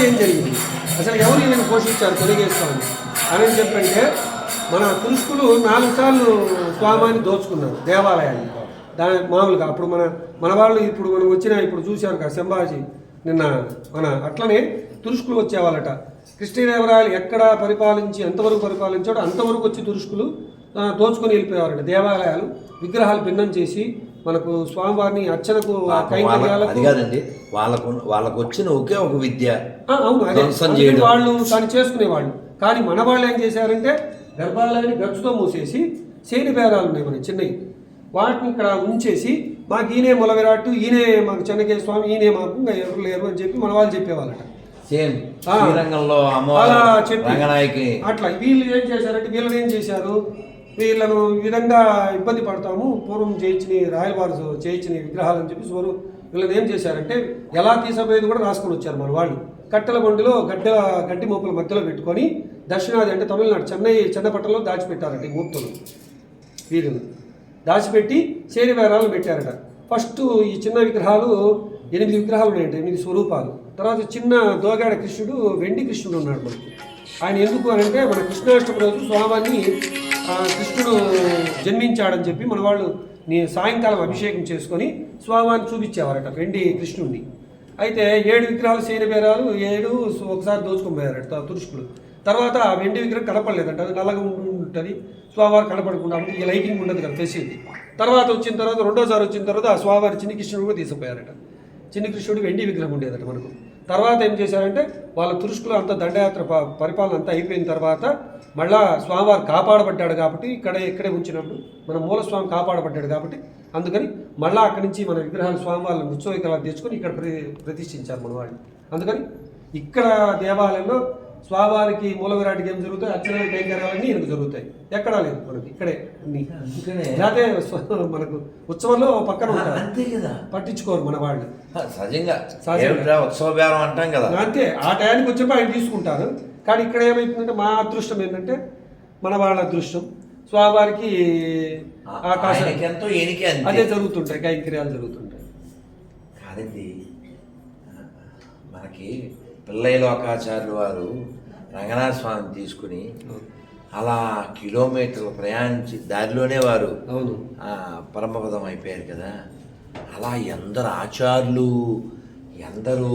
తర్వాత ఏం జరిగింది? అసలు ఎవరు ఈయన పోషించారు? తొలగేస్తామని. అని చెప్పంటే మన తురుష్కులు నాలుగు సార్లు స్వామాన్ని దోచుకున్నారు దేవాలయాన్ని. దాని మామూలుగా అప్పుడు మన మన వాళ్ళు ఇప్పుడు మనం వచ్చిన ఇప్పుడు చూశారు కదా సంభాజీ నిన్న మన అట్లనే తురుష్కులు వచ్చేవాళ్ళట. కృష్ణదేవరాయలు ఎక్కడ పరిపాలించి ఎంతవరకు పరిపాలించాడో అంతవరకు వచ్చి తురుష్కులు దోచుకొని వెళ్ళిపోయేవారట. దేవాలయాలు విగ్రహాలు భిన్నం చేసి మనకు స్వామివారిని అర్చనకు అది కాదండి. వాళ్ళకు వాళ్ళకు వచ్చిన ఒకే ఒక విద్య. అవును. వాళ్ళు దాన్ని చేసుకునేవాళ్ళు. కానీ మన వాళ్ళు ఏం చేశారంటే గర్భాలయాన్ని గచ్చుతో మూసేసి శైలి భేదాలు ఉన్నాయి మన చిన్నవి. వాటిని ఇక్కడ ఉంచేసి మాకు ఈయనే మొల విరాట్ ఈయనే మాకు చెన్నకేశ్వర స్వామి ఈయనే మాకు ఇంకా ఎవరు లేరు అని చెప్పి మన వాళ్ళు చెప్పేవాళ్ళట. సేమ్. అలా చెప్పి అట్లా వీళ్ళు ఏం చేశారంటే వీళ్ళని ఏం చేశారు? వీళ్ళను ఈ విధంగా ఇబ్బంది పడతాము. పూర్వం చేయించిన రాయలవారు చేయించిన విగ్రహాలు అని చెప్పి స్వరు వీళ్ళని ఏం చేశారంటే ఎలా తీసపోయేది కూడా రాసుకొని వచ్చారు మన వాళ్ళు. కట్టెల బండిలో గడ్డ గడ్డి మోపుల మధ్యలో పెట్టుకొని దక్షిణాది అంటే తమిళనాడు చెన్నై చెన్నపట్టణంలో దాచిపెట్టారంట ఈ మూర్తులు వీరులు. దాచిపెట్టి శేరి పెట్టారట. ఫస్ట్ ఈ చిన్న విగ్రహాలు ఎనిమిది విగ్రహాలు ఉన్నాయంట ఎనిమిది స్వరూపాలు. తర్వాత చిన్న దోగాడ కృష్ణుడు వెండి కృష్ణుడు ఉన్నాడు మనకి. ఆయన ఎందుకు అని అంటే మన కృష్ణాష్టమి రోజు స్వామాన్ని కృష్ణుడు జన్మించాడని చెప్పి మన వాళ్ళు నేను సాయంకాలం అభిషేకం చేసుకొని స్వామాన్ని చూపించేవారట వెండి కృష్ణుడిని అయితే ఏడు విగ్రహాలు శైనబేరాలు ఏడు ఒకసారి దోచుకొని పోయారట తర్వాత ఆ వెండి విగ్రహం కనపడలేదంట అది నల్లగా ఉంటుంది స్వామివారు కనపడకుండా ఈ లైటింగ్ ఉండదు కదా ఫెసిలిటీ. తర్వాత వచ్చిన తర్వాత రెండోసారి వచ్చిన తర్వాత ఆ స్వామివారి చిన్న కృష్ణుడు కూడా తీసుకుపోయారట. చిన్న కృష్ణుడు వెండి విగ్రహం ఉండేదట మనకు. తర్వాత ఏం చేశారంటే వాళ్ళ తురుష్కులు అంతా దండయాత్ర ప- పరిపాలన అంతా అయిపోయిన తర్వాత మళ్ళా స్వామివారు కాపాడబడ్డాడు కాబట్టి ఇక్కడ ఇక్కడే ఉంచినప్పుడు మన మూల స్వామి కాపాడబడ్డాడు కాబట్టి అందుకని మళ్ళా అక్కడి నుంచి మన విగ్రహాలు స్వామివారిని ఉత్సవికలా తెచ్చుకొని ఇక్కడ ప్రతి ప్రతిష్ఠించారు మన వాళ్ళు అందుకని ఇక్కడ దేవాలయంలో స్వామివారికి మూల విరాటికి ఏం జరుగుతాయి? అర్చన కైంకర్యాలన్నీ ఈయనకు జరుగుతాయి. ఎక్కడా లేదు మనకి. ఇక్కడే అన్ని. లేకపోతే మనకు ఉత్సవంలో పక్కన ఉంటారు. అంతే కదా. పట్టించుకోరు మన వాళ్ళు. సహజంగా. సహజంగా. ఏమిట్రా ఉత్సవ బేరం అంటాం కదా. అంతే. ఆ టయానికి వచ్చినప్పుడు ఆయన తీసుకుంటారు. కానీ ఇక్కడ ఏమైతుందంటే మా అదృష్టం ఏంటంటే మన వాళ్ళ అదృష్టం. స్వామివారికి ఆకాశం. అదే జరుగుతుంటాయి. కైంకర్యాలు జరుగుతుంటాయి. కాదండి. మనకి పిల్లయ్య లోకాచార్యులు వారు రంగనాథ స్వామిని తీసుకుని అలా కిలోమీటర్లు ప్రయాణించి దారిలోనే వారు పరమపదం అయిపోయారు కదా. అలా ఎందరు ఆచార్యులు ఎందరు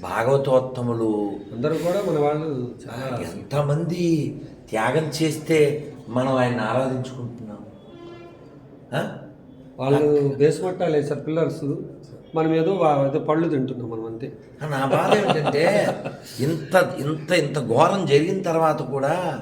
భాగవతోత్తములు అందరూ కూడా మన వాళ్ళు చాలా ఎంతమంది త్యాగం చేస్తే మనం ఆయన ఆరాధించుకుంటున్నాం? వాళ్ళు బేస్ మట్టాలు వేసారు పిల్లర్స్. మనం ఏదో పళ్ళు తింటున్నాం మనం అంతే. నా బాధ ఏంటంటే ఇంత ఇంత ఇంత ఘోరం జరిగిన తర్వాత కూడా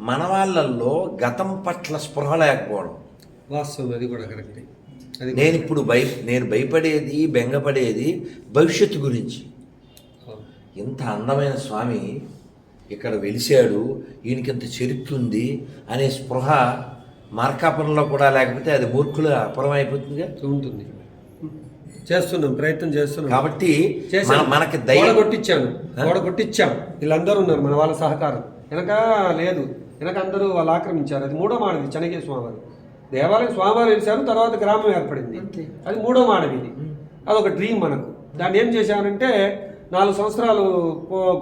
మన వాళ్ళల్లో గతం పట్ల స్పృహ లేకపోవడం. వాస్తవం అది కూడా కరెక్ట్. నేను ఇప్పుడు భయ నేను భయపడేది బెంగపడేది భవిష్యత్తు గురించి. ఇంత అందమైన స్వామి ఇక్కడ వెలిశాడు ఈయనకి ఇంత చరిత్ర ఉంది అనే స్పృహ మార్కాపురంలో కూడా లేకపోతే అది మూర్ఖుల అపురం అయిపోతుందిగా? ఉంటుంది. చేస్తున్నాం ప్రయత్నం చేస్తున్నాం. కాబట్టి మనకి గోడ కొట్టించాను గోడ కొట్టించాం వీళ్ళందరూ ఉన్నారు మన వాళ్ళ సహకారం. వెనక లేదు. వెనక అందరూ వాళ్ళు ఆక్రమించారు. అది మూడో మాడవి చెనగే స్వామివారు. దేవాలయం స్వామివారు వెలిశారు తర్వాత గ్రామం ఏర్పడింది. అది మూడో మాడవి ఇది. అదొక డ్రీమ్ మనకు. దాన్ని ఏం చేశానంటే నాలుగు సంవత్సరాలు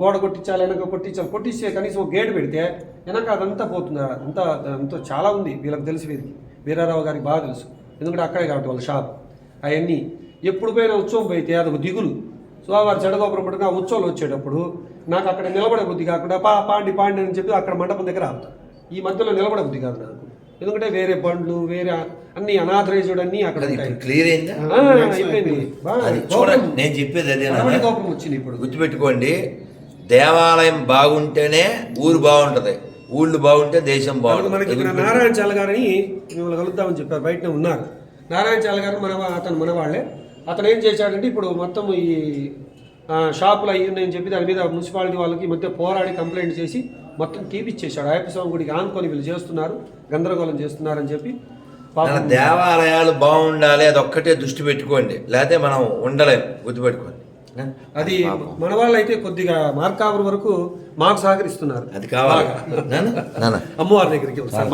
గోడ కొట్టించాలి వెనక కొట్టించాలి కొట్టించే కనీసం ఒక గేట్ పెడితే వెనక అదంతా పోతుంది. అంతా అంతా చాలా ఉంది. వీళ్ళకి తెలుసు వీరికి. వీరారావు గారికి బాగా తెలుసు. ఎందుకంటే అక్కడే కాబట్టి వాళ్ళ షాప్ అవన్నీ ఎప్పుడు పోయినా ఉత్సవం పోయితే అదొక దిగులు. స్వామివారి చెడగోపురం పట్టుకుని ఆ ఉత్సవాలు వచ్చేటప్పుడు నాకు అక్కడ నిలబడే బుద్ధి కాకుండా పా పాండి పాండి అని చెప్పి అక్కడ మండపం దగ్గర ఆపుతా. ఈ మధ్యలో నిలబడే బుద్ధి కాదు నాకు. ఎందుకంటే వేరే బండ్లు వేరే అన్ని అనాథరైజ్డ్ అన్నీ అక్కడ అది క్లియర్ అయిందా? ఆ, అయిపోయింది. అది నేను చెప్పేది అరవై గోపురం వచ్చింది ఇప్పుడు. గుర్తుపెట్టుకోండి దేవాలయం బాగుంటేనే ఊరు బాగుంటది. ఊళ్ళు బాగుంటే దేశం మనకి మనకి ఇక్కడ బాగుంటుంది నారాయణ చాల గారిని మిమ్మల్ని కలుద్దామని చెప్పారు బయటనే ఉన్నారు. నారాయణ చాల గారు మన అతను మన వాళ్ళే అతను ఏం చేశాడంటే ఇప్పుడు మొత్తం ఈ షాపులు అయ్యి ఉన్నాయని చెప్పి దాని మీద మున్సిపాలిటీ వాళ్ళకి మధ్య పోరాడి కంప్లైంట్ చేసి మొత్తం తీపిచ్చేశాడు. అయ్యప్ప స్వామి గుడికి ఆనుకొని వీళ్ళు చేస్తున్నారు గందరగోళం చేస్తున్నారని చెప్పి దేవాలయాలు బాగుండాలి అది ఒక్కటే దృష్టి పెట్టుకోండి. లేకపోతే మనం ఉండలేం గుర్తుపెట్టుకోండి. అది మన వాళ్ళు అయితే కొద్దిగా మార్కాపురం వరకు మాకు సహకరిస్తున్నారు. అది కావాలి. అమ్మవారి దగ్గరికి ఒకసారి